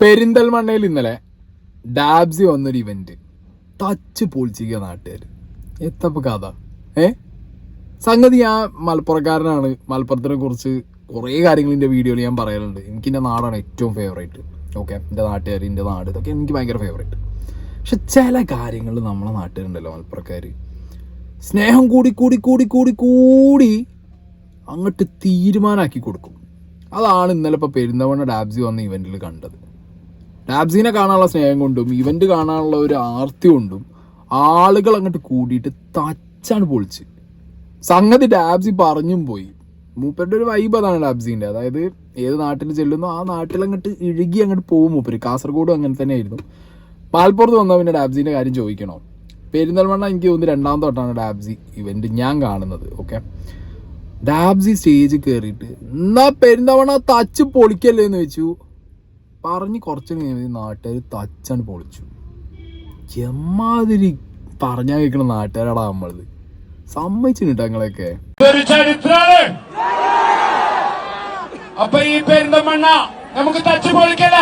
പെരിന്തൽമണ്ണയിൽ ഇന്നലെ ഡാബ്സി വന്നൊരു ഇവന്റ് ടച്ച് പൊളിച്ചിരിക്കുക നാട്ടുകാർ എത്തപ്പോ കഥ. ഏ? സംഗതി ഞാൻ മലപ്പുറക്കാരനാണ്. മലപ്പുറത്തിനെ കുറിച്ച് കുറേ കാര്യങ്ങൾ എന്റെ വീഡിയോയിൽ ഞാൻ പറയാറുണ്ട് എനിക്ക് എന്റെ നാടാണ് ഏറ്റവും ഫേവറേറ്റ് ഓക്കെ എന്റെ നാട്ടുകാർ എന്റെ നാട്. ഇതൊക്കെ എനിക്ക് ഭയങ്കര ഫേവറേറ്റ് പക്ഷെ ചില കാര്യങ്ങൾ നമ്മളെ നാട്ടുകാരുണ്ടല്ലോ മലപ്പുറക്കാർ സ്നേഹം കൂടി കൂടി കൂടി കൂടി കൂടി അങ്ങോട്ട് തീരുമാനമാക്കി കൊടുക്കും. അതാണ് ഇന്നലെ ഇപ്പോൾ പെരുന്തവണ്ണ ഡാബ്സി വന്ന ഇവന്റിൽ കണ്ടത്. ഡാബ്സിനെ കാണാനുള്ള സ്നേഹം കൊണ്ടും ഇവന്റ് കാണാനുള്ള ഒരു ആർത്തി കൊണ്ടും ആളുകൾ അങ്ങോട്ട് കൂടിയിട്ട് തച്ചാണ് പൊളിച്ച്. സംഗതി ഡാബ്സി പറഞ്ഞും പോയി. മൂപ്പരുടെ ഒരു വൈബ് അതാണ് ഡാബ്സിന്റെ അതായത് ഏത് നാട്ടിൽ ചെല്ലുന്നോ ആ നാട്ടിൽ അങ്ങോട്ട് ഇഴുകി അങ്ങോട്ട് പോകും മൂപ്പര്. കാസർഗോഡും അങ്ങനെ തന്നെ ആയിരുന്നു പാൽപ്പുറത്ത് വന്നാൽ പിന്നെ ഡാബ്സിന്റെ കാര്യം ചോദിക്കണോ? പെരിന്തൽമണ്ണ എനിക്ക് തോന്നുന്നു രണ്ടാം തൊട്ടാണ് ഡാബ്സി ഇവന്റ് ഞാൻ കാണുന്നത്. ഓക്കെ ഡാബ്സി സ്റ്റേജിൽ കയറിയിട്ട് എന്നാ പെരുന്തവണ തച്ച് പൊളിക്കല്ലേ എന്ന് വെച്ചു? പറഞ്ഞ് കുറച്ച് കഴിഞ്ഞ നാട്ടുകാർ തച്ചാണ് പൊളിച്ചു. എമ്മാതിരി പറഞ്ഞാൽ കേൾക്കണ നാട്ടുകാരാടാ നമ്മളത് സമ്മതിച്ചിട്ട് ഞങ്ങളൊക്കെ അപ്പൊ ഈ പെരുന്തമണ്ണ നമുക്ക് തച്ചു പൊളിക്കല.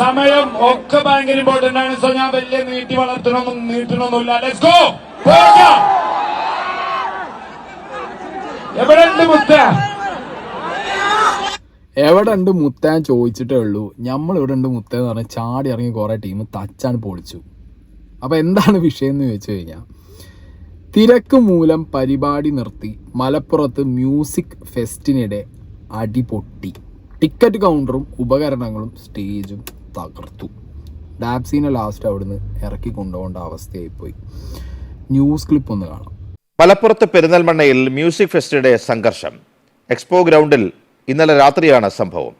സമയം ഒക്കെ ഭയങ്കര ഇമ്പോർട്ടന്റ് ആണ്. സോ ഞാൻ വലിയ നീട്ടി വളർത്തണമൊന്നും നീട്ടണമൊന്നുമില്ല. ലെറ്റ്സ് ഗോ എവിടെ ഉണ്ട് മുത്ത? എവിടെ ഉണ്ട് മുത്താൻ ചോദിച്ചിട്ടേ ഉള്ളൂ. നമ്മൾ ഇവിടെ ഉണ്ട് മുത്ത എന്ന് പറഞ്ഞാൽ ചാടി ഇറങ്ങി കുറേ ടീം തച്ചാണ് പൊളിച്ചു. അപ്പോൾ എന്താണ് വിഷയം എന്ന് ചോദിച്ചു കഴിഞ്ഞാൽ തിരക്ക് മൂലം പരിപാടി നിർത്തി മലപ്പുറത്ത് മ്യൂസിക് ഫെസ്റ്റിനിടെ അടി പൊട്ടി. ടിക്കറ്റ് കൗണ്ടറും ഉപകരണങ്ങളും സ്റ്റേജും തകർത്തു. ഡാബ്സീനെ ലാസ്റ്റ് അവിടുന്ന് ഇറക്കി കൊണ്ടുപോകേണ്ട അവസ്ഥയായിപ്പോയി. ന്യൂസ് ക്ലിപ്പ് ഒന്ന് കാണാം. മലപ്പുറത്ത് പെരിന്തൽമണ്ണയിൽ മ്യൂസിക് ഫെസ്റ്റിനിടെ സംഘർഷം. എക്സ്പോ ഗ്രൗണ്ടിൽ ഇന്നലെ രാത്രിയാണ് സംഭവം.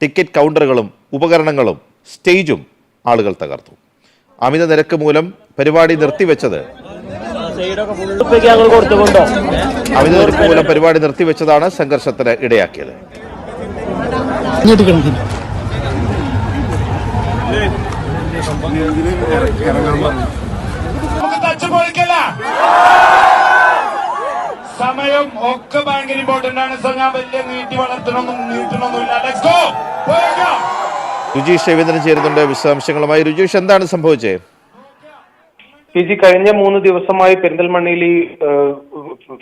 ടിക്കറ്റ് കൗണ്ടറുകളും ഉപകരണങ്ങളും സ്റ്റേജും ആളുകൾ തകർത്തു. അമിത നിരക്ക് മൂലം പരിപാടി നിർത്തിവെച്ചത് അമിത നിരക്ക് മൂലം പരിപാടി നിർത്തിവെച്ചതാണ് സംഘർഷത്തിന് ഇടയാക്കിയത്. സമയം ഒക്കെ ഭയങ്കര ഇമ്പോർട്ടന്റ് ആണ്. സോ ഞാൻ വലിയ നീട്ടി വളർത്തണമൊന്നും നീട്ടണമൊന്നുമില്ല. ലെറ്റ്സ് ഗോ രുചീഷ് രവീന്ദ്രൻ ചേരുന്നുണ്ട്. വിശദാംശങ്ങളുമായി രുചീഷ് എന്താണ് സംഭവിച്ചത് ജി കഴിഞ്ഞ മൂന്ന് ദിവസമായി പെരിന്തൽമണ്ണയിൽ ഈ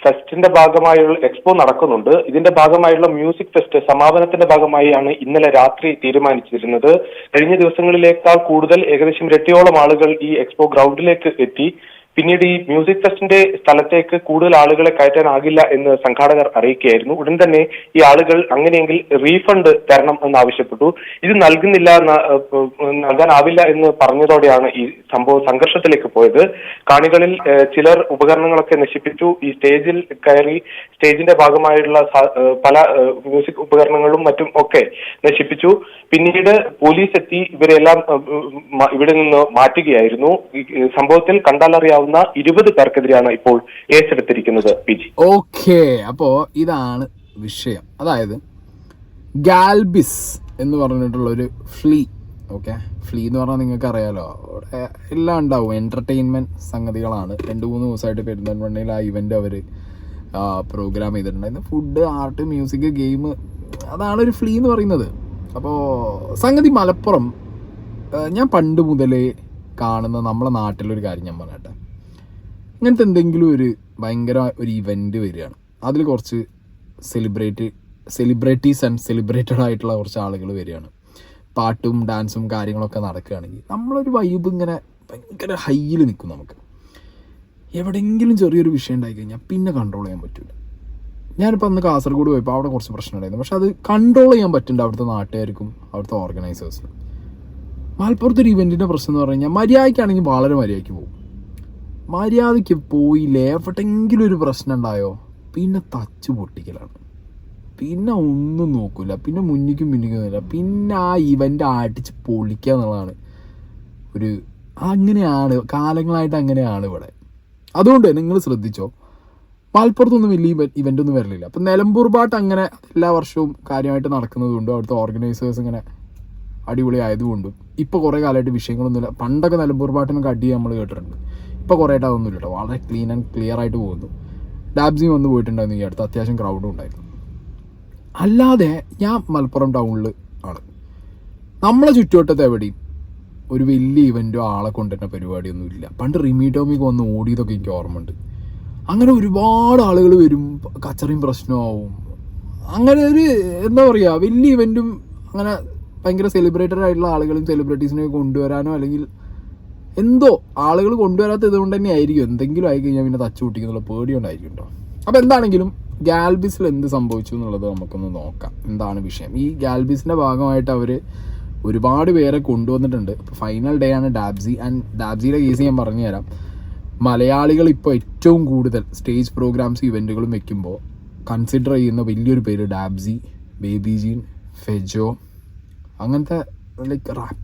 ഫെസ്റ്റിന്റെ ഭാഗമായുള്ള എക്സ്പോ നടക്കുന്നുണ്ട്. ഇതിന്റെ ഭാഗമായുള്ള മ്യൂസിക് ഫെസ്റ്റ് സമാപനത്തിന്റെ ഭാഗമായാണ് ഇന്നലെ രാത്രി തീരുമാനിച്ചിരുന്നത്. കഴിഞ്ഞ ദിവസങ്ങളിലേക്കാൾ കൂടുതൽ ഏകദേശം ഇരട്ടിയോളം ആളുകൾ ഈ എക്സ്പോ ഗ്രൗണ്ടിലേക്ക് എത്തി. പിന്നീട് ഈ മ്യൂസിക് ഫെസ്റ്റിന്റെ സ്ഥലത്തേക്ക് കൂടുതൽ ആളുകളെ കയറ്റാനാകില്ല എന്ന് സംഘാടകർ അറിയിക്കുകയായിരുന്നു ഉടൻ തന്നെ ഈ ആളുകൾ അങ്ങനെയെങ്കിൽ റീഫണ്ട് തരണം എന്ന് ആവശ്യപ്പെട്ടു ഇത് നൽകുന്നില്ല നൽകാനാവില്ല എന്ന് പറഞ്ഞതോടെയാണ് ഈ സംഭവം സംഘർഷത്തിലേക്ക് പോയത് കാണികളിൽ ചിലർ ഉപകരണങ്ങളൊക്കെ നശിപ്പിച്ചു ഈ സ്റ്റേജിൽ കയറി സ്റ്റേജിന്റെ ഭാഗമായിട്ടുള്ള പല മ്യൂസിക് ഉപകരണങ്ങളും മറ്റും ഒക്കെ നശിപ്പിച്ചു പിന്നീട് പോലീസ് എത്തി ഇവരെല്ലാം ഇവിടെ നിന്ന് മാറ്റുകയായിരുന്നു സംഭവത്തിൽ കണ്ടാലറിയാവുന്ന ഇരുപത് പേർക്കെതിരെയാണ് ഇപ്പോൾ കേസെടുത്തിരിക്കുന്നത് പി ജി ഓക്കെ അപ്പോ ഇതാണ് വിഷയം. അതായത് ഗാൽബിസ് എന്ന് പറഞ്ഞിട്ടുള്ള ഒരു ഫ്ലീ ഓക്കെ? ഫ്ലീ എന്ന് പറഞ്ഞാൽ നിങ്ങൾക്ക് അറിയാലോ അവിടെ എല്ലാം ഉണ്ടാവും. എന്റർടൈൻമെന്റ് സംഗതികളാണ്. രണ്ട് മൂന്ന് ദിവസമായിട്ട് പെരുന്തൽമണ്ണയിൽ ആ ഇവന്റ് അവർ പ്രോഗ്രാം ചെയ്തിട്ടുണ്ടായിരുന്നു ഫുഡ് ആർട്ട് മ്യൂസിക് ഗെയിം അതാണ് ഒരു ഫ്ലീ എന്ന് പറയുന്നത്. അപ്പോൾ സംഗതി മലപ്പുറം ഞാൻ പണ്ട് മുതലേ കാണുന്ന നമ്മളെ നാട്ടിലൊരു കാര്യം ഞാൻ പറയട്ടെ ഇങ്ങനത്തെ എന്തെങ്കിലും ഒരു ഭയങ്കര ഒരു ഇവന്റ് വരികയാണ്. അതിൽ കുറച്ച് സെലിബ്രേറ്റ് സെലിബ്രിറ്റീസ് ആൻഡ് സെലിബ്രേറ്റഡ് ആയിട്ടുള്ള കുറച്ച് ആളുകൾ വരികയാണ്. പാട്ടും ഡാൻസും കാര്യങ്ങളൊക്കെ നടക്കുകയാണെങ്കിൽ നമ്മളൊരു വൈബ് ഇങ്ങനെ ഭയങ്കര ഹൈയിൽ നിൽക്കും നമുക്ക്. എവിടെയെങ്കിലും ചെറിയൊരു വിഷയം ഉണ്ടായി കഴിഞ്ഞാൽ പിന്നെ കൺട്രോൾ ചെയ്യാൻ പറ്റില്ല ഞാനിപ്പോൾ അന്ന് കാസർഗോഡ് പോയപ്പോൾ അവിടെ കുറച്ച് പ്രശ്നം ഉണ്ടായിരുന്നു. പക്ഷെ അത് കൺട്രോൾ ചെയ്യാൻ പറ്റുന്നുണ്ട് അവിടുത്തെ നാട്ടുകാർക്കും അവിടുത്തെ ഓർഗനൈസേഴ്സിനും മലപ്പുറത്ത് ഒരു ഇവന്റിന്റെ പ്രശ്നം എന്ന് പറഞ്ഞു കഴിഞ്ഞാൽ മര്യാദയ്ക്കാണെങ്കിൽ വളരെ മര്യാദയ്ക്ക് പോകും. മര്യാദയ്ക്ക് പോയില്ലേ എവിടെയെങ്കിലും ഒരു പ്രശ്നം ഉണ്ടായോ? പിന്നെ തച്ച് പൊട്ടിക്കലാണ്. പിന്നെ ഒന്നും നോക്കില്ല പിന്നെ മുന്നിക്കും പിന്നിക്കും ഇല്ല പിന്നെ ആ ഇവന്റ് അടിച്ച് പൊളിക്കുക എന്നുള്ളതാണ് ഒരു അങ്ങനെയാണ് കാലങ്ങളായിട്ട് അങ്ങനെയാണ് ഇവിടെ. അതുകൊണ്ട് നിങ്ങൾ ശ്രദ്ധിച്ചോ. മലപ്പുറത്തൊന്നും വലിയ ഇവന്റ് ഒന്നും വരലില്ല. അപ്പം നിലമ്പൂർ പാട്ട് അങ്ങനെ എല്ലാ വർഷവും കാര്യമായിട്ട് നടക്കുന്നത് കൊണ്ടും അവിടുത്തെ ഓർഗനൈസേഴ്സ് ഇങ്ങനെ അടിപൊളി ആയതുകൊണ്ടും ഇപ്പോൾ കുറേ കാലമായിട്ട് വിഷയങ്ങളൊന്നുമില്ല. പണ്ടൊക്കെ നിലമ്പൂർ പാട്ടിനൊക്കെ അടി നമ്മൾ കേട്ടിട്ടുണ്ട്. ഇപ്പോൾ കുറേ ആയിട്ട് അതൊന്നുമില്ല കേട്ടോ വളരെ ക്ലീൻ ആൻഡ് ക്ലിയർ ആയിട്ട് പോകുന്നു. ഡാബ്സി വന്ന് പോയിട്ടുണ്ടായിരുന്നു ഈ അടുത്ത്. അത്യാവശ്യം ക്രൗഡും ഉണ്ടായിരുന്നു. അല്ലാതെ ഞാൻ മലപ്പുറം ടൗണിൽ ആണ്. നമ്മളെ ചുറ്റുവട്ടത്ത് എവിടെയും ഒരു വലിയ ഇവന്റോ ആളെ കൊണ്ടുവരുന്ന പരിപാടിയൊന്നും ഇല്ല. പണ്ട് റിമി ടോമിക്ക് വന്ന് ഓടിയതൊക്കെ എനിക്ക് ഓർമ്മയുണ്ട്. അങ്ങനെ ഒരുപാട് ആളുകൾ വരും കച്ചറയും പ്രശ്നമാവും. അങ്ങനെ ഒരു എന്താ പറയുക വലിയ ഇവന്റും അങ്ങനെ ഭയങ്കര സെലിബ്രേറ്റഡ് ആയിട്ടുള്ള ആളുകളും സെലിബ്രിറ്റീസിനെ കൊണ്ടുവരാനോ അല്ലെങ്കിൽ എന്തോ ആളുകൾ കൊണ്ടുവരാത്ത ഇതുകൊണ്ട് തന്നെ ആയിരിക്കും. എന്തെങ്കിലും ആയി കഴിഞ്ഞാൽ പിന്നെ തച്ചു പൊട്ടിക്കുന്നുള്ള പേടി ഉണ്ടായിരിക്കും കേട്ടോ അപ്പോൾ എന്താണെങ്കിലും ഗാൽബിസിൽ എന്ത് സംഭവിച്ചു എന്നുള്ളത് നമുക്കൊന്ന് നോക്കാം. എന്താണ് വിഷയം? ഈ ഗാൽബിസിന്റെ ഭാഗമായിട്ട് അവർ ഒരുപാട് പേരെ കൊണ്ടുവന്നിട്ടുണ്ട്. ഇപ്പോൾ ഫൈനൽ ഡേ ആണ് ഡാബ്സി. ആൻഡ് ഡാബ്സിയുടെ കേസ് ഞാൻ പറഞ്ഞു തരാം മലയാളികൾ ഇപ്പോൾ ഏറ്റവും കൂടുതൽ സ്റ്റേജ് പ്രോഗ്രാംസ് ഇവന്റുകളും വെക്കുമ്പോൾ കൺസിഡർ ചെയ്യുന്ന വലിയൊരു പേര് ഡാബ്സി ബേബി ജീൻ ഫെജോ അങ്ങനത്തെ ലൈക്ക് റാപ്പ്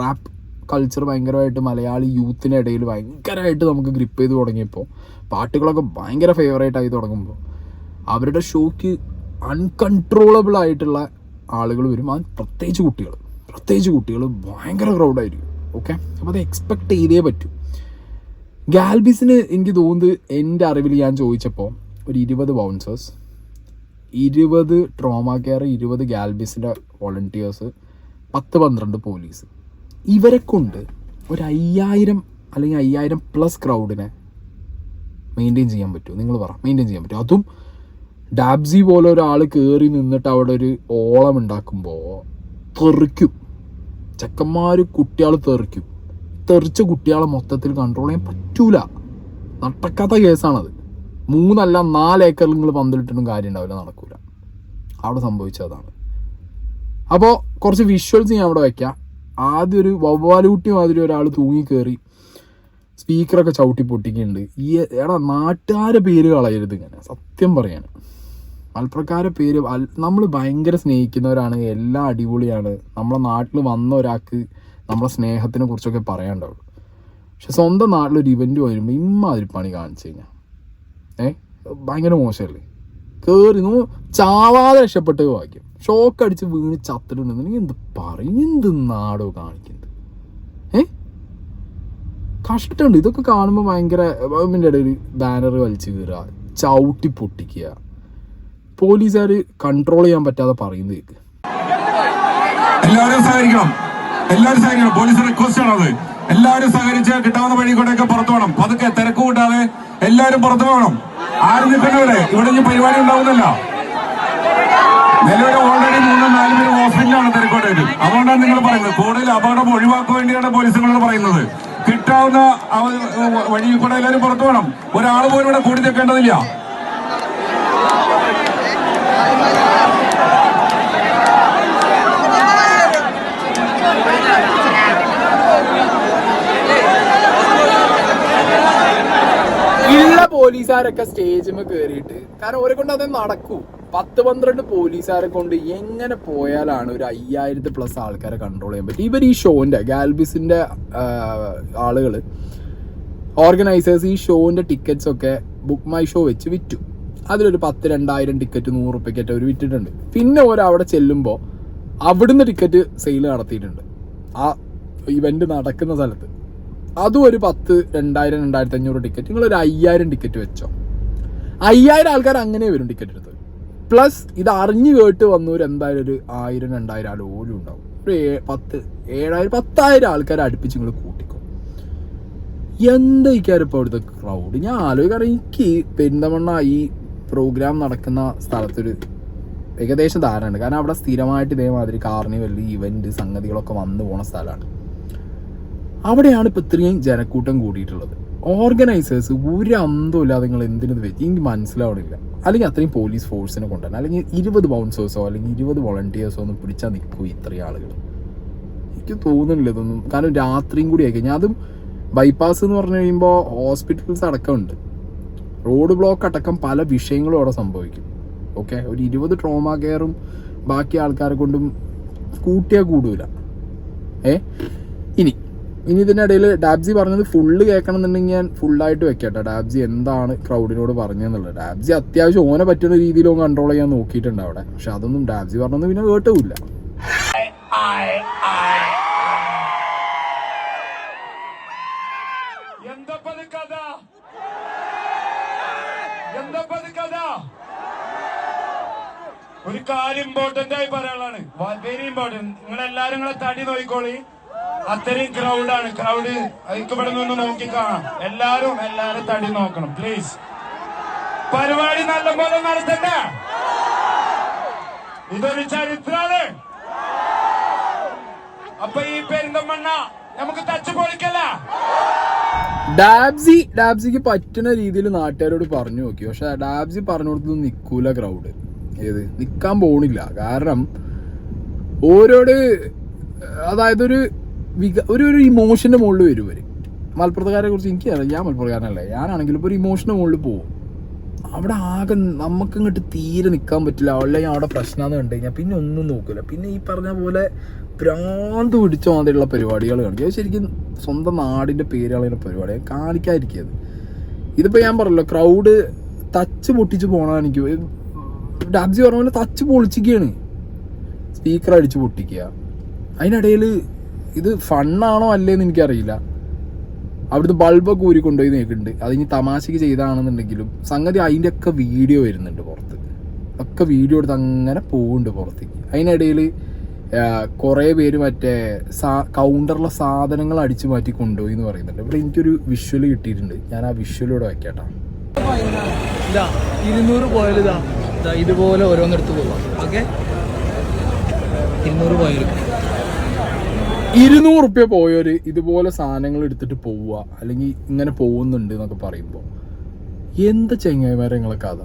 റാപ്പ് കൾച്ചർ ഭയങ്കരമായിട്ട് മലയാളി യൂത്തിന്റെ ഇടയിൽ ഭയങ്കരമായിട്ട് നമുക്ക് ഗ്രിപ്പ് ചെയ്ത് തുടങ്ങിയപ്പോൾ പാട്ടുകളൊക്കെ ഭയങ്കര ഫേവറേറ്റ് ആയി തുടങ്ങുമ്പോൾ അവരുടെ ഷോക്ക് അൺകൺട്രോളബിൾ ആയിട്ടുള്ള ആളുകൾ വരും. അത് പ്രത്യേകിച്ച് കുട്ടികൾ പ്രത്യേകിച്ച് കുട്ടികൾ ഭയങ്കര ക്രൗഡായിരിക്കും ഓക്കെ അപ്പോൾ അത് എക്സ്പെക്ട് ചെയ്തേ പറ്റൂ. ഗാൽബിസിന് എനിക്ക് തോന്നുന്നത് എന്റെ അറിവിൽ ഞാൻ ചോദിച്ചപ്പോൾ ഒരു ഇരുപത് ബൗൺസേഴ്സ് ഇരുപത് ട്രോമ കെയർ ഇരുപത് ഗാൽബിസിന്റെ വോളണ്ടിയേഴ്സ് പത്ത് പന്ത്രണ്ട് പോലീസ് ഇവരെ കൊണ്ട് ഒരു അയ്യായിരം അല്ലെങ്കിൽ അയ്യായിരം പ്ലസ് ക്രൗഡിനെ മെയിന്റെയിൻ ചെയ്യാൻ പറ്റുമോ നിങ്ങൾ പറ മെയിന്റെയിൻ ചെയ്യാൻ പറ്റും. അതും ഡാബ്സി പോലെ ഒരാൾ കയറി നിന്നിട്ട് അവിടെ ഒരു ഓളം ഉണ്ടാക്കുമ്പോൾ തെറിക്കും. ചെക്കന്മാർ കുട്ടികൾ തെറിക്കും. തെറിച്ച കുട്ടികളെ മൊത്തത്തിൽ കൺട്രോൾ ചെയ്യാൻ പറ്റൂല. നടക്കാത്ത കേസാണത്. മൂന്നല്ല നാല് ഏക്കറിൽ നിങ്ങൾ പന്തിലിട്ടിട്ടും കാര്യം ഉണ്ടാവില്ല നടക്കൂല. അവിടെ സംഭവിച്ചതാണ്. അപ്പോൾ കുറച്ച് വിഷ്വൽസ് ഞാൻ അവിടെ വെക്കാം. ആദ്യം ഒരു വവ്വാലൂട്ടി മാതിരി ഒരാൾ തൂങ്ങി കയറി സ്പീക്കറൊക്കെ ചവിട്ടി പൊട്ടിക്കുന്നുണ്ട്. ഈ എടാ നാട്ടുകാരെ പേര് കളയരുത് ഇങ്ങനെ. സത്യം പറയാണ്. മലപ്രക്കാരെ പേര് നമ്മൾ ഭയങ്കര സ്നേഹിക്കുന്നവരാണ്. എല്ലാം അടിപൊളിയാണ്. നമ്മളെ നാട്ടിൽ വന്ന ഒരാൾക്ക് നമ്മളെ സ്നേഹത്തിനെ കുറിച്ചൊക്കെ പറയാനുണ്ടാവുള്ളൂ. പക്ഷെ സ്വന്തം നാട്ടിലൊരു ഇവന്റ് വരുമ്പോൾ ഇമ്മാതിരി പണി കാണിച്ചു കഴിഞ്ഞാൽ ഏ? ഭയങ്കര മോശമല്ലേ? കയറി നോ ചാവാതെ രക്ഷപ്പെട്ടത് ഭാഗ്യം. ഷോക്ക് അടിച്ച് വീണ് ചത്തിട്ടുണ്ടെന്നുണ്ടെങ്കിൽ എന്ത് പറയും? എന്ത് നാടോ കാണിക്കുന്നത്? ഏ? കഷ്ടമുണ്ട്. ഇതൊക്കെ കാണുമ്പോൾ ഭയങ്കര ഗവൺമെന്റ് ഇടയിൽ ബാനർ വലിച്ചു കീറുക ചവിട്ടി പൊട്ടിക്കുക. പോലീസുകാർ കൺട്രോൾ ചെയ്യാൻ പറ്റാതെ പറയുന്നത് കേൾക്ക് എല്ലാവരും സഹകരിക്കണം. എല്ലാവരും സഹകരിക്കണം. പോലീസ് റിക്വസ്റ്റ് ആണത് എല്ലാവരും സഹകരിച്ച് കിട്ടാവുന്ന വഴി കൂടെയൊക്കെ പുറത്തു വേണം പതുക്കെ തിരക്ക് കൂട്ടാതെ എല്ലാവരും പുറത്തു വേണം ആരും നിൽക്കുന്നവിടെ ഇവിടെ ഇനി പരിപാടി ഉണ്ടാവുന്നില്ല. നിലവിൽ ഓൾറെഡി മൂന്നും നാല് പേര് ഹോസ്പിറ്റലാണ് തിരക്കോട്ടേറ്റ് അതുകൊണ്ടാണ് നിങ്ങൾ പറയുന്നത്. കൂടുതൽ അപകടം ഒഴിവാക്കാൻ വേണ്ടിയാണ് പോലീസ് നിങ്ങളോട് പറയുന്നത് കിട്ടാവുന്ന വഴിയിൽ വഴി കൂടെ എല്ലാവരും പുറത്തു വേണം ഒരാൾ പോലും ഇവിടെ കൂടി നിൽക്കേണ്ടതില്ല. പോലീസുകാരൊക്കെ സ്റ്റേജിൽ കയറിയിട്ട് കാരണം ഓരെ കൊണ്ട് അതേ നടക്കൂ. പത്ത് പന്ത്രണ്ട് പോലീസുകാരെ കൊണ്ട് എങ്ങനെ പോയാലാണ് ഒരു അയ്യായിരത്തി പ്ലസ് ആൾക്കാരെ കൺട്രോൾ ചെയ്യാൻ പറ്റും ഇവർ ഈ ഷോന്റെ ഗാൽബിസിന്റെ ആളുകൾ ഓർഗനൈസേഴ്സ് ഈ ഷോന്റെ ടിക്കറ്റ്സ് ഒക്കെ ബുക്ക് മൈ ഷോ വെച്ച് വിറ്റു. അതിലൊരു പത്ത് രണ്ടായിരം ടിക്കറ്റ് നൂറ് റുപ്യക്കറ്റ് അവർ വിറ്റിട്ടുണ്ട്. പിന്നെ ഓരോ അവിടെ ചെല്ലുമ്പോൾ അവിടുന്ന് ടിക്കറ്റ് സെയിൽ നടത്തിയിട്ടുണ്ട്. ആ ഇവന്റ് നടക്കുന്ന സ്ഥലത്ത്. അതും ഒരു പത്ത് രണ്ടായിരം രണ്ടായിരത്തി അഞ്ഞൂറ് ടിക്കറ്റ് നിങ്ങൾ ഒരു അയ്യായിരം ടിക്കറ്റ് വെച്ചോ? അയ്യായിരം ആൾക്കാർ അങ്ങനെ വരും ടിക്കറ്റ് എടുത്ത്. പ്ലസ് ഇത് അറിഞ്ഞു കേട്ട് വന്നവർ എന്തായാലും ഒരു ആയിരം രണ്ടായിരം ആൾ ഓലും ഉണ്ടാവും. ഒരു പത്ത് ഏഴായിരം പത്തായിരം ആൾക്കാരെ അടുപ്പിച്ച് നിങ്ങൾ കൂട്ടിക്കോ. എന്തായിക്കാരും ഇപ്പോൾ അവിടുത്തെ ക്രൗഡ് ഞാൻ ആലോചിക്കാറ് എനിക്ക് പെരിന്തമണ്ണ ഈ പ്രോഗ്രാം നടക്കുന്ന സ്ഥലത്തൊരു ഏകദേശം ധാരണയുണ്ട്. കാരണം അവിടെ സ്ഥിരമായിട്ട് ഇതേമാതിരി കാർണിവൽ ഇവന്റ് സംഗതികളൊക്കെ വന്നു പോണ സ്ഥലമാണ്. അവിടെയാണ് ഇപ്പം ഇത്രയും ജനക്കൂട്ടം കൂടിയിട്ടുള്ളത്. ഓർഗനൈസേഴ്സ് ഒരു അന്തവും ഇല്ലാതെ നിങ്ങൾ എന്തിനത് വെച്ച് എനിക്ക് മനസ്സിലാവണില്ല. അല്ലെങ്കിൽ അത്രയും പോലീസ് ഫോഴ്സിനെ കൊണ്ടുവരണം. അല്ലെങ്കിൽ ഇരുപത് ബൗൺസേഴ്സോ അല്ലെങ്കിൽ ഇരുപത് വോളണ്ടിയേഴ്സോ ഒന്നും പിടിച്ചാൽ നിൽക്കൂ ഇത്രയും ആളുകൾ. എനിക്ക് തോന്നുന്നില്ല ഇതൊന്നും. കാരണം രാത്രിയും കൂടി ആയി കഴിഞ്ഞാൽ അതും ബൈപ്പാസ് എന്ന് പറഞ്ഞു കഴിയുമ്പോൾ ഹോസ്പിറ്റൽസ് അടക്കമുണ്ട്. റോഡ് ബ്ലോക്ക് അടക്കം പല വിഷയങ്ങളും അവിടെ സംഭവിക്കും. ഓക്കെ ഒരു ഇരുപത് ട്രോമ കെയറും ബാക്കി ആൾക്കാരെ കൊണ്ടും കൂട്ടിയാൽ കൂടൂല. ഏ? ഇനി ഇനി ഇതിന്റെ ഇടയിൽ ഡാബ്സി പറഞ്ഞത് ഫുള്ള് കേൾക്കണം എന്നുണ്ടെങ്കിൽ ഞാൻ ഫുള്ളായിട്ട് വെക്കട്ടെ. ഡാബ്സി എന്താണ് ക്രൗഡിനോട് പറഞ്ഞതെന്നുള്ളത്. ഡാബ്സി അത്യാവശ്യം ഓനെ പറ്റുന്ന രീതിയിലോ കൺട്രോൾ ചെയ്യാൻ നോക്കിയിട്ടുണ്ട് അവിടെ. പക്ഷെ അതൊന്നും ഡാബ്സി പറഞ്ഞൊന്നും പിന്നെ കേട്ടുമില്ല ഒരു കാര്യം ഇമ്പോർട്ടന്റ് ആയി പറയാനുള്ളതാണ്. വെരി ഇമ്പോർട്ടന്റ് നിങ്ങൾ എല്ലാരും നിങ്ങളെ തടി നോക്കിക്കോളി അത്രയും ക്രൗഡാണ് ക്രൗഡ് അതിക്ക് ഇവിടെ നിന്ന് നോക്കി കാണാം. എല്ലാരും എല്ലാരും തടി നോക്കണം പ്ലീസ് പരിപാടി നല്ലപോലെ നടത്തണ്ട ഇതൊരു ചരിത്രമാണ് അപ്പൊ ഈ പെരിന്തമണ്ണ നമുക്ക് തച്ചു പൊളിക്കല്ല. ഡാബ്സി ഡാബ്സിക്ക് പറ്റുന്ന രീതിയിൽ നാട്ടുകാരോട് പറഞ്ഞു നോക്കി. പക്ഷെ ഡാബ്സി പറഞ്ഞു കൊടുത്തത് നിൽക്കൂല ക്രൗഡ് ഏത്? നിൽക്കാൻ പോണില്ല. കാരണം ഓരോട് അതായത് ഒരു ഒരു ഒരു ഇമോഷന്റെ മുകളിൽ വരും ഇവർ മലപ്പുറത്തുകാരെ കുറിച്ച് എനിക്കറിയാം. ഞാൻ മലപ്പുറത്തുകാരനല്ലേ. ഞാനാണെങ്കിലും ഇപ്പോൾ ഒരു ഇമോഷന്റെ മുകളിൽ പോകും അവിടെ ആകെ നമുക്ക് ഇങ്ങോട്ട് തീരെ നിൽക്കാൻ പറ്റില്ല. അല്ലെങ്കിൽ അവിടെ പ്രശ്നമെന്ന് കണ്ടു കഴിഞ്ഞാൽ പിന്നെ ഒന്നും നോക്കില്ല പിന്നെ ഈ പറഞ്ഞ പോലെ ഭ്രാന്ത് പിടിച്ച മാതിരിയുള്ള പരിപാടികൾ കാണിക്കും. അത് ശരിക്കും സ്വന്തം നാടിന്റെ പേരുകളുടെ പരിപാടി. കാണിക്കാതിരിക്കുന്നത് ഇതിപ്പോൾ ഞാൻ പറഞ്ഞല്ലോ ക്രൗഡ് തച്ച് പൊട്ടിച്ച് പോകണം എനിക്ക്. ഡാബ്സി പറഞ്ഞ പോലെ തച്ച് പൊളിച്ചിരിക്കുകയാണ്. സ്പീക്കർ അടിച്ച് പൊട്ടിക്കുക. അതിനിടയിൽ ഇത് ഫണ്ണാണോ അല്ലേന്ന് എനിക്കറിയില്ല. അവിടുന്ന് ബൾബൊക്കെ ഊരി കൊണ്ടുപോയി നീക്കുന്നുണ്ട്. അത് ഇനി തമാശക്ക് ചെയ്താണെന്നുണ്ടെങ്കിലും സംഗതി അതിന്റെ ഒക്കെ വീഡിയോ വരുന്നുണ്ട് പുറത്ത്. ഒക്കെ വീഡിയോ എടുത്ത് അങ്ങനെ പോകുന്നുണ്ട് പുറത്തേക്ക്. അതിനിടയിൽ കുറേ പേര് മറ്റേ സാ കൗണ്ടറിലെ സാധനങ്ങൾ അടിച്ചു മാറ്റി കൊണ്ടുപോയി എന്ന് പറയുന്നുണ്ട്. ഇവിടെ എനിക്കൊരു വിഷ്വൽ കിട്ടിയിട്ടുണ്ട്. ഞാൻ ആ വയ്ക്കാട്ടോ ഇതാ ഇരുന്നൂറ് പോയാലിതാ. ഇതാ ഇതാ ഇതുപോലെ ഓരോന്നെടുത്ത് പോവാം. ഓക്കെ? ഇരുന്നൂറ് പോയാലും ഇരുന്നൂറ് റുപ്യ പോയവര് ഇതുപോലെ സാധനങ്ങൾ എടുത്തിട്ട് പോവുക അല്ലെങ്കിൽ ഇങ്ങനെ പോകുന്നുണ്ട് എന്നൊക്കെ പറയുമ്പോൾ എന്ത് ചെങ്ങായിമാരെ നിങ്ങളെ കഥ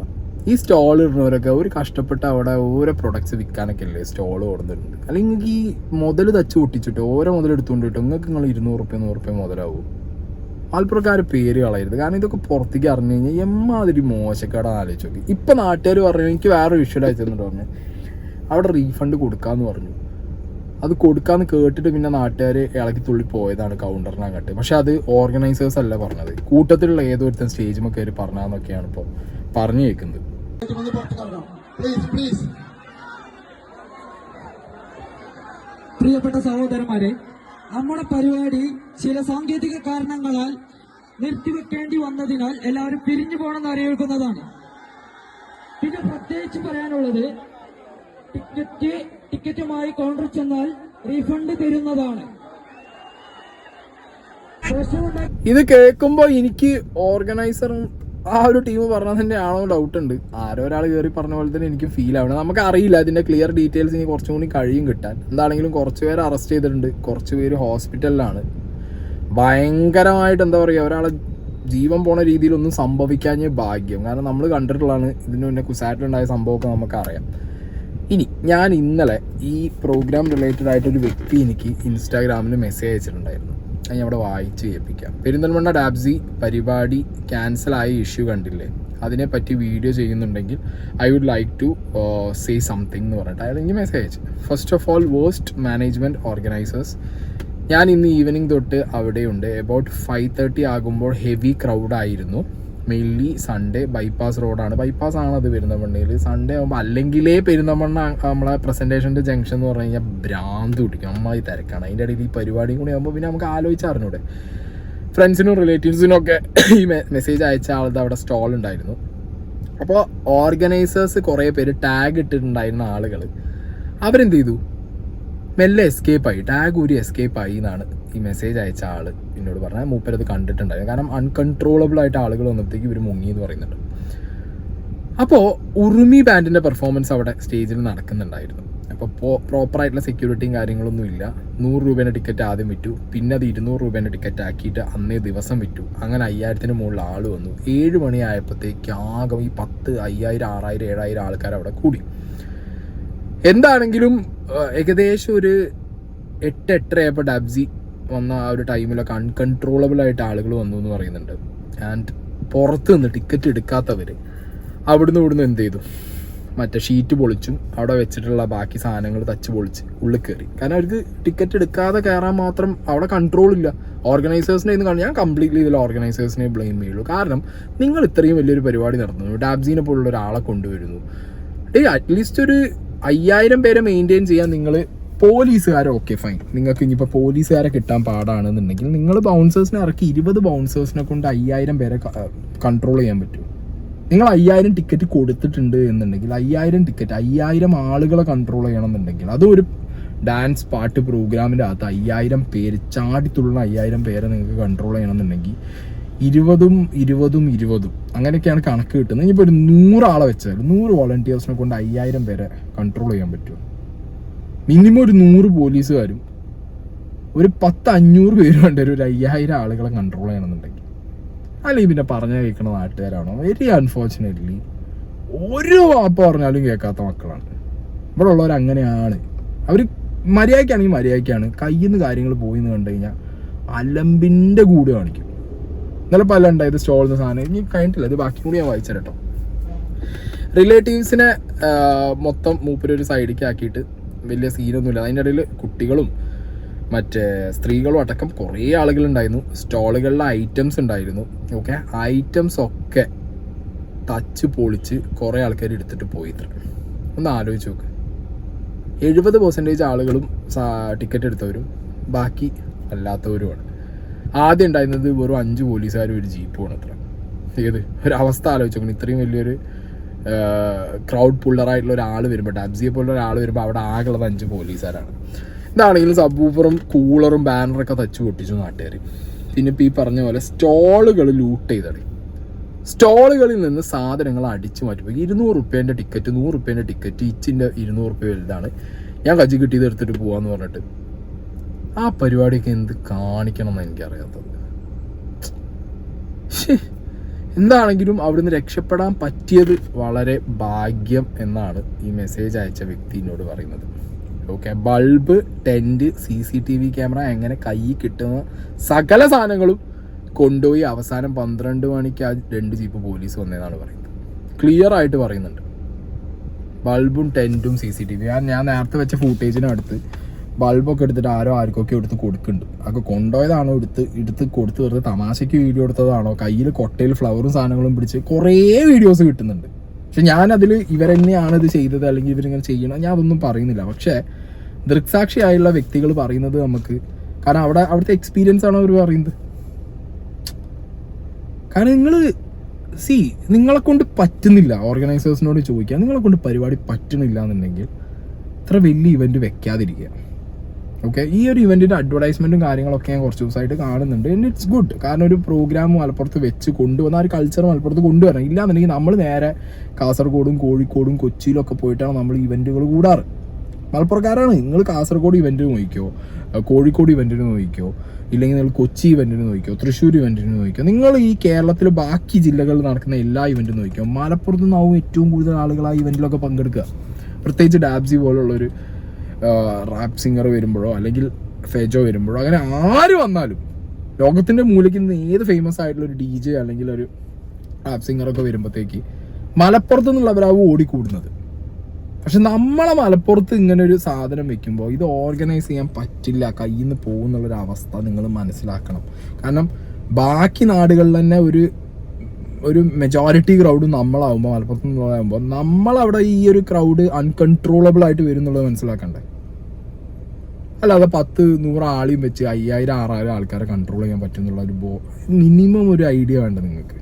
ഈ സ്റ്റോൾ ഇടുന്നവരൊക്കെ ഒരു കഷ്ടപ്പെട്ട് അവിടെ ഓരോ പ്രൊഡക്ട്സ് വിൽക്കാനൊക്കെ അല്ലേ സ്റ്റോൾ ഓടുന്നുണ്ട് അല്ലെങ്കിൽ ഈ മുതൽ തച്ച് പൊട്ടിച്ചിട്ട് ഓരോ മുതൽ എടുത്തുകൊണ്ട് കിട്ടും നിങ്ങൾക്ക് നിങ്ങൾ ഇരുന്നൂറ് റുപ്യ നൂറ് റുപ്യ മുതലാവും? ആൾപ്പുറക്കാർ പേര് കളയരുത്. കാരണം ഇതൊക്കെ പുറത്തേക്ക് അറിഞ്ഞു കഴിഞ്ഞാൽ എമ്മാതിരി മോശക്കേടാണ് ആലോചിച്ചു നോക്കി. ഇപ്പം നാട്ടുകാർ പറഞ്ഞു എനിക്ക് വേറെ വിഷ്വൽ അയച്ചെന്നിട്ട് പറഞ്ഞു. അവിടെ റീഫണ്ട് കൊടുക്കാമെന്ന് പറഞ്ഞു. അത് കൊടുക്കാന്ന് കേട്ടിട്ട് പിന്നെ നാട്ടുകാർ ഇളക്കി തുള്ളി പോയതാണ് കൗണ്ടറിന് അങ്ങോട്ട്. പക്ഷെ അത് ഓർഗനൈസേഴ്സ് അല്ല പറഞ്ഞത്. കൂട്ടത്തിലുള്ള ഏതൊരുത്തൻ സ്റ്റേജ് കയറി പറഞ്ഞാന്നൊക്കെയാണ് ഇപ്പോൾ പറഞ്ഞു കേൾക്കുന്നത് പ്രിയപ്പെട്ട സഹോദരന്മാരെ നമ്മുടെ പരിപാടി ചില സാങ്കേതിക കാരണങ്ങളാൽ നിർത്തിവെക്കേണ്ടി വന്നതിനാൽ എല്ലാവരും പിരിഞ്ഞു പോകണമെന്ന് അറിയിക്കുന്നതാണ്. പിന്നെ പ്രത്യേകിച്ച് പറയാനുള്ളത് ടിക്കറ്റ് ടിക്കറ്റുമായി കൗണ്ടർ ചെന്നാൽ റീഫണ്ട് തരുന്നതാണ്. ഇത് കേൾക്കുമ്പോൾ എനിക്ക് ഓർഗനൈസറും ആ ഒരു ടീം പറഞ്ഞത് തന്നെ ആണോ ഡൗട്ട് ഉണ്ട്. ആരോ ഒരാൾ കയറി പറഞ്ഞ പോലെ തന്നെ എനിക്ക് ഫീൽ ആവണം. നമുക്ക് അറിയില്ല അതിന്റെ ക്ലിയർ ഡീറ്റെയിൽസ് ഇനി കുറച്ചും കൂടി കഴിയും കിട്ടാൻ. എന്താണെങ്കിലും കുറച്ച് പേര് അറസ്റ്റ് ചെയ്തിട്ടുണ്ട്. കുറച്ച് പേര് ഹോസ്പിറ്റലിലാണ് ഭയങ്കരമായിട്ട് എന്താ പറയുക ഒരാളെ ജീവൻ പോണ രീതിയിലൊന്നും സംഭവിക്കാഞ്ഞ ഭാഗ്യം. കാരണം നമ്മൾ കണ്ടിട്ടുള്ളതാണ് ഇതിന് മുന്നേ കുസാറ്റിലുണ്ടായ സംഭവമൊക്കെ നമുക്കറിയാം. ഇനി ഞാൻ ഇന്നലെ ഈ പ്രോഗ്രാം റിലേറ്റഡ് ആയിട്ടൊരു വ്യക്തി എനിക്ക് ഇൻസ്റ്റാഗ്രാമിൽ മെസ്സേജ് അയച്ചിട്ടുണ്ടായിരുന്നു. അത് ഞാൻ അവിടെ വായിച്ച് കേൾപ്പിക്കാം. പെരിന്തൽമണ്ണ ഡാബ്സി പരിപാടി ക്യാൻസൽ ആയ ഇഷ്യൂ കണ്ടില്ലേ? അതിനെപ്പറ്റി വീഡിയോ ചെയ്യുന്നുണ്ടെങ്കിൽ I would like to say something എന്ന് പറഞ്ഞിട്ട് അയാൾ എനിക്ക് മെസ്സേജ് അയച്ചു. First of all waste management organisers ഞാൻ ഇന്ന് ഈവനിങ് തൊട്ട് അവിടെയുണ്ട്. അബൌട്ട് ഫൈവ് തേർട്ടി ആകുമ്പോൾ ഹെവി ക്രൗഡായിരുന്നു മെയിൻലി സൺഡേ ബൈപ്പാസ് റോഡാണ് ബൈപ്പാസ് ആണ് അത് പെരുന്തമണ്ണയിൽ. സൺഡേ ആകുമ്പോൾ അല്ലെങ്കിലേ പെരുന്തമണ്ണ നമ്മളെ പ്രസന്റേഷന്റെ ജംഗ്ഷൻ എന്ന് പറഞ്ഞു കഴിഞ്ഞാൽ ഭ്രാന്ത് പിടിക്കും. അമ്മായി തിരക്കാണ്. അതിന്റെ ഇടയിൽ ഈ പരിപാടിയും കൂടി ആകുമ്പോൾ പിന്നെ നമുക്ക് ആലോചിച്ച് അറിഞ്ഞൂടെ. ഫ്രണ്ട്സിനും റിലേറ്റീവ്സിനും ഒക്കെ ഈ മെസ്സേജ് അയച്ച ആളുടെ അവിടെ സ്റ്റോൾ ഉണ്ടായിരുന്നു. അപ്പോൾ ഓർഗനൈസേഴ്സ് കുറേ പേര് ടാഗ് ഇട്ടിട്ടുണ്ടായിരുന്ന ആളുകൾ. അവരെന്ത് ചെയ്തു? മെല്ലെ എസ്കേപ്പായി ടാഗ് ഊരി എസ്കേപ്പായി എന്നാണ് ഈ മെസ്സേജ് അയച്ച ആൾ. എന്നോട് പറഞ്ഞാൽ മൂപ്പരത് കണ്ടിട്ടുണ്ടായിരുന്നു കാരണം അൺകൺട്രോളബിൾ ആയിട്ട് ആളുകൾ വന്നപ്പോഴത്തേക്ക് ഇവർ മുങ്ങി എന്ന് പറയുന്നുണ്ട്. അപ്പോൾ ഉറുമി ബാൻഡിന്റെ പെർഫോമൻസ് അവിടെ സ്റ്റേജിൽ നടക്കുന്നുണ്ടായിരുന്നു. അപ്പോൾ പ്രോപ്പറായിട്ടുള്ള സെക്യൂരിറ്റിയും കാര്യങ്ങളൊന്നും ഇല്ല. നൂറ് രൂപേന്റെ ടിക്കറ്റ് ആദ്യം വിറ്റു. പിന്നെ അത് ഇരുന്നൂറ് രൂപേന്റെ ടിക്കറ്റ് ആക്കിയിട്ട് അന്നേ ദിവസം വിറ്റു. അങ്ങനെ അയ്യായിരത്തിന് മുകളിൽ ആൾ വന്നു. ഏഴ് മണിയായപ്പോഴത്തേക്ക് ആകെ ഈ പത്ത് അയ്യായിരം ആറായിരം ഏഴായിരം ആൾക്കാർ അവിടെ കൂടി. എന്താണെങ്കിലും ഏകദേശം ഒരു എട്ട് എട്ടരയായപ്പോൾ ഡബ്സി വന്ന ആ ഒരു ടൈമിലൊക്കെ അൺകൺട്രോളബിൾ ആയിട്ട് ആളുകൾ വന്നു എന്ന് പറയുന്നുണ്ട്. ആൻഡ് പുറത്ത് നിന്ന് ടിക്കറ്റ് എടുക്കാത്തവർ അവിടുന്ന് ഇവിടുന്ന് എന്ത് ചെയ്തു? മറ്റേ ഷീറ്റ് പൊളിച്ചും. അവിടെ വെച്ചിട്ടുള്ള ബാക്കി സാധനങ്ങൾ തച്ച് പൊളിച്ച് ഉള്ളിൽ കയറി. കാരണം അവർക്ക് ടിക്കറ്റ് എടുക്കാതെ കയറാൻ മാത്രം അവിടെ കൺട്രോൾ ഇല്ല. ഓർഗനൈസേഴ്സിനെ ഇന്ന് ഞാൻ കംപ്ലീറ്റ്ലി ഇതിൽ ഓർഗനൈസേഴ്സിനെ ബ്ലെയിം ചെയ്യുള്ളൂ. കാരണം നിങ്ങൾ ഇത്രയും വലിയൊരു പരിപാടി നടത്തുന്നു. ഡാബ്സീനെ പോലുള്ള ഒരാളെ കൊണ്ടുവരുന്നു. ഏയ് അറ്റ്ലീസ്റ്റ് ഒരു അയ്യായിരം പേരെ മെയിന്റെയിൻ ചെയ്യാൻ നിങ്ങൾ പോലീസുകാരെ ഓക്കെ ഫൈൻ നിങ്ങൾക്ക് ഇനിയിപ്പോൾ പോലീസുകാരെ കിട്ടാൻ പാടാണെന്നുണ്ടെങ്കിൽ നിങ്ങൾ ബൗൺസേഴ്സിനെ ഇറക്കി ഇരുപത് ബൗൺസേഴ്സിനെ കൊണ്ട് അയ്യായിരം പേരെ കൺട്രോൾ ചെയ്യാൻ പറ്റും. നിങ്ങൾ അയ്യായിരം ടിക്കറ്റ് കൊടുത്തിട്ടുണ്ട് എന്നുണ്ടെങ്കിൽ അയ്യായിരം ടിക്കറ്റ് അയ്യായിരം ആളുകളെ കൺട്രോൾ ചെയ്യണം എന്നുണ്ടെങ്കിൽ അതൊരു ഡാൻസ് പാട്ട് പ്രോഗ്രാമിന്റെ അകത്ത് അയ്യായിരം പേര് ചാടിത്തുള്ളുന്ന അയ്യായിരം പേരെ നിങ്ങൾക്ക് കൺട്രോൾ ചെയ്യണം എന്നുണ്ടെങ്കിൽ ഇരുപതും ഇരുപതും ഇരുപതും അങ്ങനെയൊക്കെയാണ് കണക്ക് കിട്ടുന്നത്. ഇനിയിപ്പോൾ ഒരു നൂറാളെ വെച്ചാൽ നൂറ് വോളണ്ടിയേഴ്സിനെ കൊണ്ട് അയ്യായിരം പേരെ കൺട്രോൾ ചെയ്യാൻ പറ്റുമോ മിനിമം ഒരു നൂറ് പോലീസുകാരും ഒരു പത്ത് അഞ്ഞൂറ് പേര് വേണ്ട ഒരു അയ്യായിരം ആളുകളെ കൺട്രോൾ ചെയ്യണമെന്നുണ്ടെങ്കിൽ. അല്ലെങ്കിൽ പിന്നെ പറഞ്ഞ കേൾക്കുന്ന നാട്ടുകാരാണോ? വെരി അൺഫോർച്ചുനേറ്റ്ലി ഒരു വാപ്പ പറഞ്ഞാലും കേൾക്കാത്ത മക്കളാണ്. ഇവിടെ ഉള്ളവർ അങ്ങനെയാണ്. അവർ മര്യാദയ്ക്കാണെങ്കിൽ മര്യാദയ്ക്കാണ്. കയ്യിൽ നിന്ന് കാര്യങ്ങൾ പോയി എന്ന് കണ്ടു കഴിഞ്ഞാൽ അലമ്പിന്റെ കൂട് കാണിക്കും. ഇന്നലെ പല ഉണ്ടായത് സ്റ്റോളിന് സാധനം. ഇനി കഴിഞ്ഞിട്ടില്ല ഇത് ബാക്കി കൂടി ഞാൻ വായിച്ചു റിലേറ്റീവ്സിനെ മൊത്തം മൂപ്പരൊരു സൈഡിലേക്ക് ആക്കിയിട്ട് വലിയ സീനൊന്നുമില്ല. അതിന്റെ ഇടയിൽ കുട്ടികളും മറ്റേ സ്ത്രീകളും അടക്കം കുറേ ആളുകളുണ്ടായിരുന്നു. സ്റ്റോളുകളിലെ ഐറ്റംസ് ഉണ്ടായിരുന്നു. ഓക്കെ? ഐറ്റംസ് ഒക്കെ തച്ച് പൊളിച്ച് കുറേ ആൾക്കാർ എടുത്തിട്ട് പോയി ഇത്ര ഒന്ന് ആലോചിച്ച് നോക്ക്. എഴുപത് പെർസെന്റേജ് ആളുകളും ടിക്കറ്റ് എടുത്തവരും ബാക്കി അല്ലാത്തവരുമാണ് ആദ്യം ഉണ്ടായിരുന്നത് വെറും അഞ്ച് പോലീസുകാരും ഒരു ജീപ്പുമാണ് അത്ര. ഏത്? ഒരു അവസ്ഥ ആലോചിച്ച് ഇത്രയും വലിയൊരു ക്രൗഡ് പുള്ളറായിട്ടുള്ള ഒരാൾ വരുമ്പോൾ ഡബ്സിയെ പോലുള്ള ഒരാൾ വരുമ്പോൾ അവിടെ ആകെയുള്ളത് അഞ്ച് പോലീസുകാരാണ്. ഇതാണെങ്കിലും സബ്ബൂഫറും കൂളറും ബാനറൊക്കെ തച്ചു പൊട്ടിച്ചു നാട്ടുകാർ പിന്നെ ഇപ്പോൾ ഈ പറഞ്ഞ പോലെ സ്റ്റോളുകൾ ലൂട്ട് ചെയ്തടി. സ്റ്റോളുകളിൽ നിന്ന് സാധനങ്ങൾ അടിച്ചു മാറ്റി ഇരുന്നൂറ് റുപ്യേന്റെ ടിക്കറ്റ് നൂറ് റുപ്യേന്റെ ടിക്കറ്റ് ഇച്ചിന്റെ ഇരുന്നൂറ് റുപ്യ വലുതാണ്. ഞാൻ കജ്ജി കിട്ടിയത് എടുത്തിട്ട് പോവാന്ന് പറഞ്ഞിട്ട്. ആ പരിപാടിയൊക്കെ എന്ത് കാണിക്കണം എന്ന് എനിക്കറിയാത്തത്. എന്താണെങ്കിലും അവിടുന്ന് രക്ഷപ്പെടാൻ പറ്റിയത് വളരെ ഭാഗ്യം എന്നാണ് ഈ മെസ്സേജ് അയച്ച വ്യക്തി എന്നോട് പറയുന്നത്. Okay bulb tent C C T V camera എങ്ങനെ കൈ കിട്ടുന്ന സകല സാധനങ്ങളും കൊണ്ടുപോയി അവസാനം പന്ത്രണ്ട് മണിക്ക് ആ രണ്ട് ജീപ്പ് പോലീസ് വന്നതെന്നാണ് പറയുന്നത്. ക്ലിയർ ആയിട്ട് പറയുന്നുണ്ട്. ബൾബും ടെന്റും സി സി ടി വി ഞാൻ നേരത്തെ വെച്ച ഫൂട്ടേജിനും അടുത്ത് ബൾബൊക്കെ എടുത്തിട്ട് ആരോ ആർക്കൊക്കെ എടുത്ത് കൊടുക്കുന്നുണ്ട്. അതൊക്കെ കൊണ്ടുപോയതാണോ എടുത്ത് എടുത്ത് കൊടുത്ത് വെറുതെ തമാശയ്ക്ക് വീഡിയോ എടുത്തതാണോ? കയ്യിൽ കൊട്ടയിൽ ഫ്ലവറും സാധനങ്ങളും പിടിച്ച് കുറേ വീഡിയോസ് കിട്ടുന്നുണ്ട്. പക്ഷെ ഞാനതിൽ ഇവരെന്നെയാണ് ഇത് ചെയ്തത് അല്ലെങ്കിൽ ഇവരിങ്ങനെ ചെയ്യണം ഞാൻ അതൊന്നും പറയുന്നില്ല. പക്ഷേ ദൃക്സാക്ഷിയായുള്ള വ്യക്തികൾ പറയുന്നത് നമുക്ക് കാരണം അവിടെ അവിടുത്തെ എക്സ്പീരിയൻസ് ആണ് അവർ പറയുന്നത്? കാരണം നിങ്ങൾ സി നിങ്ങളെ കൊണ്ട് പറ്റുന്നില്ല. ഓർഗനൈസേഴ്സിനോട് ചോദിക്കുക. നിങ്ങളെ കൊണ്ട് പരിപാടി പറ്റണില്ല എന്നുണ്ടെങ്കിൽ ഇത്ര വലിയ ഇവന്റ് വെക്കാതിരിക്കുക. ഓക്കെ ഈ ഒരു ഇവന്റിന്റെ അഡ്വർടൈസ്മെന്റും കാര്യങ്ങളൊക്കെ ഞാൻ കുറച്ച് ദിവസമായിട്ട് കാണുന്നുണ്ട്. ആൻഡ് ഇറ്റ്സ് ഗുഡ് കാരണം ഒരു പ്രോഗ്രാം മലപ്പുറത്ത് വെച്ച് കൊണ്ടുവന്ന ആ ഒരു കൾച്ചർ മലപ്പുറത്ത് കൊണ്ടുവരണം. ഇല്ലാന്നുണ്ടെങ്കിൽ നമ്മൾ നേരെ കാസർഗോഡും കോഴിക്കോടും കൊച്ചിയിലും ഒക്കെ പോയിട്ടാണ് നമ്മൾ ഇവന്റുകൾ കൂടാറ്. മലപ്പുറക്കാരാണ്. നിങ്ങൾ കാസർഗോഡ് ഇവന്റിന് നോക്കിക്കോ. കോഴിക്കോട് ഇവന്റിന് നോക്കിക്കോ. ഇല്ലെങ്കിൽ നിങ്ങൾ കൊച്ചി ഇവന്റിന് നോക്കിക്കോ. തൃശ്ശൂർ ഇവന്റിന് നോക്കിക്കോ. നിങ്ങൾ ഈ കേരളത്തിലെ ബാക്കി ജില്ലകളിൽ നടക്കുന്ന എല്ലാ ഇവന്റും നോക്കിക്കോ. മലപ്പുറത്ത് നിന്നാവും ഏറ്റവും കൂടുതൽ ആളുകൾ ആ ഇവന്റിലൊക്കെ പങ്കെടുക്കുക. പ്രത്യേകിച്ച് ഡാബ്സി പോലുള്ളൊരു റാപ്പ് സിംഗർ വരുമ്പോഴോ അല്ലെങ്കിൽ ഫെജോ വരുമ്പോഴോ അങ്ങനെ ആര് വന്നാലും ലോകത്തിന്റെ മൂലയ്ക്ക് നിന്ന് ഏത് ഫേമസ് ആയിട്ടുള്ള ഒരു ഡി ജെ അല്ലെങ്കിൽ ഒരു റാപ്പ് സിംഗറൊക്കെ വരുമ്പോഴത്തേക്ക് മലപ്പുറത്ത് നിന്നുള്ളവരാവും ഓടിക്കൂടുന്നത്. പക്ഷെ നമ്മളെ മലപ്പുറത്ത് ഇങ്ങനെ ഒരു സാധനം വെക്കുമ്പോൾ ഇത് ഓർഗനൈസ് ചെയ്യാൻ പറ്റില്ല കയ്യിൽ നിന്ന് പോകുന്നുള്ളൊരു അവസ്ഥ നിങ്ങൾ മനസ്സിലാക്കണം. കാരണം ബാക്കി നാടുകളിൽ തന്നെ ഒരു ഒരു മെജോറിറ്റി ക്രൗഡ് നമ്മളാവുമ്പോൾ മലപ്പുറത്ത് നിന്നുള്ളതാകുമ്പോൾ നമ്മളവിടെ ഈ ഒരു ക്രൗഡ് അൺകൺട്രോളബിൾ ആയിട്ട് വരും എന്നുള്ളത് മനസ്സിലാക്കണ്ടേ? അല്ലാതെ പത്ത് നൂറ് ആളെയും വെച്ച് അയ്യായിരം ആറായിരം ആൾക്കാരെ കൺട്രോൾ ചെയ്യാൻ പറ്റുന്നുള്ള ഒരു ബോ മിനിമം ഒരു ഐഡിയ വേണ്ട നിങ്ങൾക്ക്?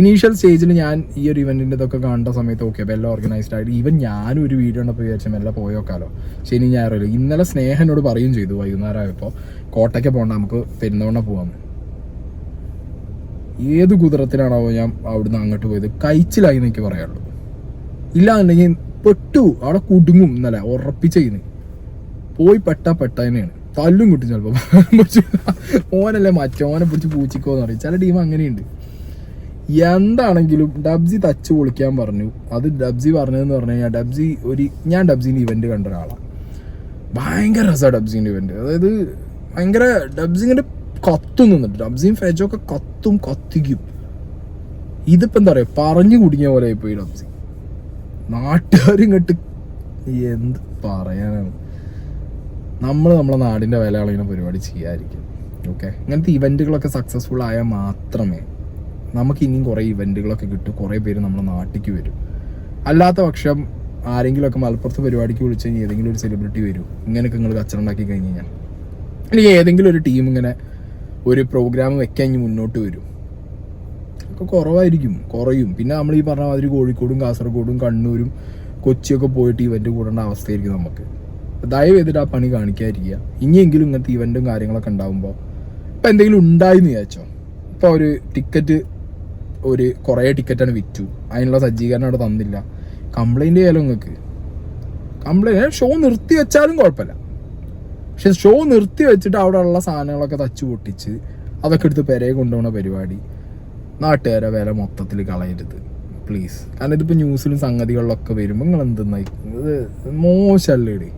ഇനീഷ്യൽ സ്റ്റേജിൽ ഞാൻ ഈ ഒരു ഇവന്റിന്റെ ഇതൊക്കെ കണ്ട സമയത്ത് ഓക്കെ എല്ലാം ഓർഗനൈസ്ഡ് ആയിട്ട് ഈവൻ ഞാനും ഒരു വീഡിയോ ഉണ്ടപ്പോൾ വിചാരിച്ചു മെല്ലെ പോയോക്കാലോ. ശനി ഞായറില്ല ഇന്നലെ സ്നേഹനോട് പറയും ചെയ്തു വൈകുന്നേരം ആയപ്പോൾ കോട്ടയ്ക്ക് പോകണ്ട നമുക്ക് പെരുന്നോണ പോവാന്ന്. ഏത് കുതിരത്തിലാണോ ഞാൻ അവിടുന്ന് അങ്ങോട്ട് പോയത്? കഴിച്ചിലായി എന്നൊക്കെ പറയാനുള്ളൂ ഇല്ല എന്നുണ്ടെങ്കിൽ പെട്ടു. അവിടെ കുടുങ്ങും എന്നല്ല ഉറപ്പിച്ചെയ്യുന്നു പോയി പെട്ട പെട്ട തന്നെയാണ് തല്ലും കിട്ടും ചിലപ്പോൾ ഓനല്ലേ മറ്റോനെ പിടിച്ച് പൂച്ചിക്കോന്ന് പറയും. ചില ടീം അങ്ങനെയുണ്ട്. എന്താണെങ്കിലും ഡബ്സി തച്ച് പൊളിക്കാൻ പറഞ്ഞു. അത് ഡബ്സി പറഞ്ഞതെന്ന് പറഞ്ഞു കഴിഞ്ഞാൽ ഡബ്സി ഒരു ഞാൻ ഡബ്സിന്റെ ഇവന്റ് കണ്ട ഒരാളാണ് ഭയങ്കര രസമാണ് ഡബ്സിന്റെ ഇവന്റ് അതായത് ഭയങ്കര ഡബ്സിങ്ങിന്റെ കത്തും നിന്നിട്ട് ഡബ്സിയും ഫെജൊക്കെ കത്തും കത്തിക്കും. ഇതിപ്പോ എന്താ പറയാ പറഞ്ഞു കുടുങ്ങിയ പോലെ ആയിപ്പോയി ഡബ്സി നാട്ടുകാരും ഇങ്ങോട്ട് എന്ത് പറയാനാണ്? നമ്മൾ നമ്മളെ നാടിന്റെ വില കളയുന്ന പരിപാടി ചെയ്യാതിരിക്കും. ഓക്കെ ഇങ്ങനത്തെ ഇവന്റുകളൊക്കെ സക്സസ്ഫുൾ ആയാൽ മാത്രമേ നമുക്ക് ഇനിയും കുറേ ഇവന്റുകളൊക്കെ കിട്ടും. കുറേ പേര് നമ്മുടെ നാട്ടിലേക്ക് വരും. അല്ലാത്ത പക്ഷം ആരെങ്കിലുമൊക്കെ മലപ്പുറത്ത് പരിപാടിക്ക് വിളിച്ചു കഴിഞ്ഞാൽ ഏതെങ്കിലും ഒരു സെലിബ്രിറ്റി വരും. ഇങ്ങനെയൊക്കെ നിങ്ങൾ കച്ചറുണ്ടാക്കി കഴിഞ്ഞ് കഴിഞ്ഞാൽ. അല്ലെങ്കിൽ ഏതെങ്കിലും ഒരു ടീം ഇങ്ങനെ ഒരു പ്രോഗ്രാം വെക്കാൻ മുന്നോട്ട് വരും. ഒക്കെ കുറവായിരിക്കും കുറയും. പിന്നെ നമ്മൾ ഈ പറഞ്ഞ മാതിരി കോഴിക്കോടും കാസർഗോഡും കണ്ണൂരും കൊച്ചിയൊക്കെ പോയിട്ട് ഇവന്റ് കൂടേണ്ട അവസ്ഥയായിരിക്കും നമുക്ക്. ദയവ് ചെയ്തിട്ട് ആ പണി കാണിക്കാതിരിക്കുക. ഇനിയെങ്കിലും ഇങ്ങനത്തെ ഇവന്റും കാര്യങ്ങളൊക്കെ ഉണ്ടാകുമ്പോൾ ഇപ്പം എന്തെങ്കിലും ഉണ്ടായിന്ന് വിചാരിച്ചോ? ഇപ്പോൾ ഒരു ടിക്കറ്റ് ഒരു കുറേ ടിക്കറ്റാണ് വിറ്റു. അതിനുള്ള സജ്ജീകരണം അവിടെ തന്നില്ല. കംപ്ലൈന്റ് ചെയ്യാലോ നിങ്ങൾക്ക് കംപ്ലൈന്റ് ഷോ നിർത്തി വെച്ചാലും കുഴപ്പമില്ല. പക്ഷെ ഷോ നിർത്തി വെച്ചിട്ട് അവിടെ ഉള്ള സാധനങ്ങളൊക്കെ തച്ചു പൊട്ടിച്ച് അതൊക്കെ എടുത്ത് പെരയെ കൊണ്ടുപോകുന്ന പരിപാടി. നാട്ടുകാരെ വില മൊത്തത്തിൽ കളയരുത്. പ്ലീസ് കാരണം ഇതിപ്പോൾ ന്യൂസിലും സംഗതികളിലൊക്കെ വരുമ്പോൾ നിങ്ങൾ എന്തെന്നായി ഇത്? മോശമല്ലേ